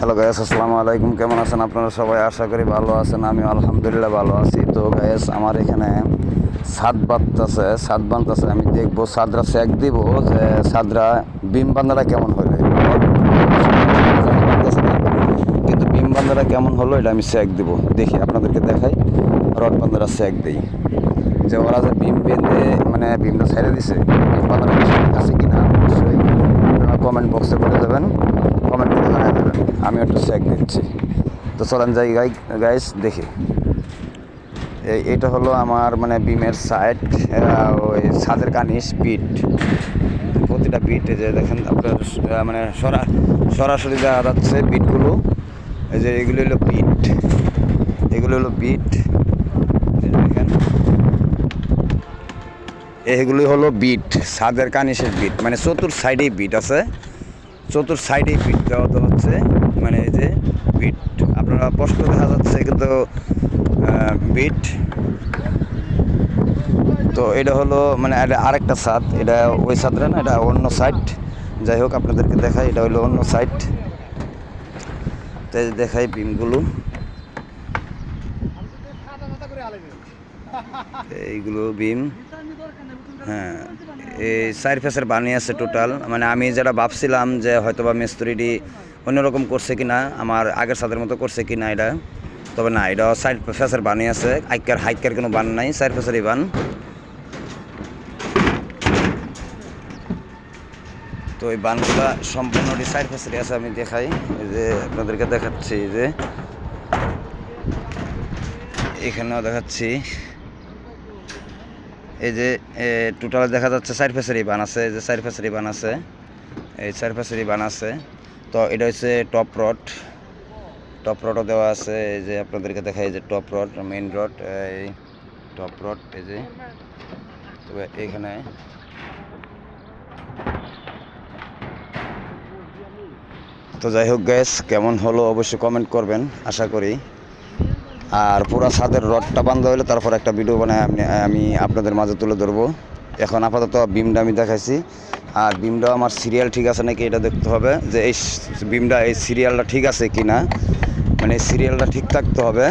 Hello guys আসসালামু আলাইকুম। কেমন আছেন আপনারা সবাই? আশা করি ভালো আছেন। আমি আলহামদুলিল্লাহ ভালো আছি। তো গায়েস আমার এখানে সাত বাঁধতেছে। সাত বাঁধতেছে, আমি দেখব সাদরা চেক দিব যে সাদরা বিম বান্ধারা কেমন হলো। কিন্তু বিম বান্ধারা কেমন হলো, এটা আমি চেক দিব। দেখি, আপনাদেরকে দেখাই। রড বান্ধারা চেক দিই। যে ওরা যে বিম বেঁধে মানে বিমটা ছেড়ে দিছে বিম বান্ধারা ঠিক আছে কিনা অবশ্যই আপনারা কমেন্ট বক্সে বলে দেবেন কমেন্ট করে জানিয়ে দেবেন আমি একটু চেক দিচ্ছি। তো চলেন যাই গাই গাইস দেখি। এটা হলো আমার মানে বিমের সাইড ওই ছাদের কানিস বিট প্রতিটা বিট যে দেখেন আপনার মানে সরা সরাসরি দেখা যাচ্ছে বিটগুলো এই যে এগুলো হলো বিট এগুলো হলো বিট দেখেন। এগুলি হলো বিট, ছাদের কানিসের বিট মানে চতুর সাইডেই বিট আছে। চতুর সাইডেই বিট দেওয়া তো হচ্ছে। মানে এই যে বিট আপনারা স্পষ্ট দেখা যাচ্ছে কিন্তু বিট তো এটা হলো মানে এটা আরেকটা ছাদ এটা ওই ছাদটা না, এটা অন্য সাইড যাই হোক, আপনাদেরকে দেখাই, এটা হলো অন্য সাইড তাই দেখাই বিমগুলো এইগুলো বিম হ্যাঁ এই চার ফেসের বানিয়ে আছে টোটাল মানে আমি যেটা ভাবছিলাম যে হয়তো বা মিস্ত্রিটি অন্যরকম করছে কি না আমার আগের সাদের মতো করছে কি না এটা। তবে না এটা সাইড ফেসের বানিয়ে আছে। আইকার, হাইকার কোনো বান নাই সাইড ফেসেরই বান তো এই বানগুলা সম্পূর্ণ সাইড ফেসেরই আছে, আমি দেখাই। যে আপনাদেরকে দেখাচ্ছি যে। এখানেও দেখাচ্ছি। এই যে টোটাল দেখা যাচ্ছে চার বান আছে, এই যে চার বান আছে, এই চার বান আছে। তো এটা হচ্ছে টপ রড টপ রডও দেওয়া আছে, এই যে আপনাদেরকে দেখাই এই যে টপ রড মেইন রড এই টপ রড এই যে। তবে এইখানে তো যাই হোক গ্যাস কেমন হলো অবশ্যই কমেন্ট করবেন, আশা করি। আর পুরা ছাদের রডটা বান্ধা হলে তারপর একটা ভিডিও বানায় আমি আমি আপনাদের মাঝে তুলে ধরবো। এখন আপাতত বিমটা আমি দেখাইছি। আর বিমটা আমার সিরিয়াল ঠিক আছে নাকি এটা দেখতে হবে, যে এই বিমটা এই সিরিয়ালটা ঠিক আছে কি না মানে সিরিয়ালটা ঠিক থাকতে হবে।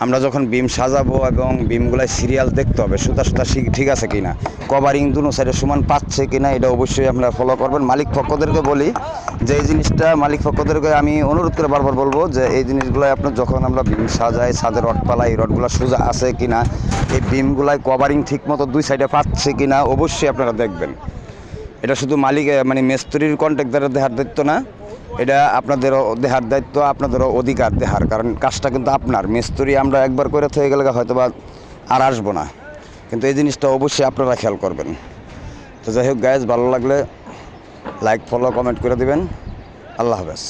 আমরা যখন বিম সাজাবো এবং বিমগুলাই সিরিয়াল দেখতে হবে, সুতা সুতা ঠিক- আছে কি না কভারিং দুনো সাইডে সমান পাচ্ছে কি না এটা অবশ্যই আপনারা ফলো করবেন। মালিক পক্ষদেরকে বলি যে, এই জিনিসটা মালিক পক্ষদেরকে আমি অনুরোধ করে বারবার বলব যে, এই জিনিসগুলো আপনার যখন আমরা বিম সাজাই, ছাদের রড পালাই এই রডগুলো সোজা আছে কি না এই বিমগুলাই কভারিং ঠিক মতো দুই সাইডে পাচ্ছে কি না অবশ্যই আপনারা দেখবেন। এটা শুধু মালিক মানে মিস্ত্রির কন্ট্রাক্টারের দেহার দায়িত্ব না, এটা আপনাদেরও দেহার দায়িত্ব আপনাদেরও অধিকার দেহার। কারণ কাজটা কিন্তু আপনার। মিস্ত্রি আমরা একবার করে থেকে গেলে হয়তো বা আর আসব না। কিন্তু এই জিনিসটা অবশ্যই আপনারা খেয়াল করবেন। তো যাই হোক গ্যাস ভালো লাগলে লাইক ফলো কমেন্ট করে দেবেন। আল্লাহ হাফেজ।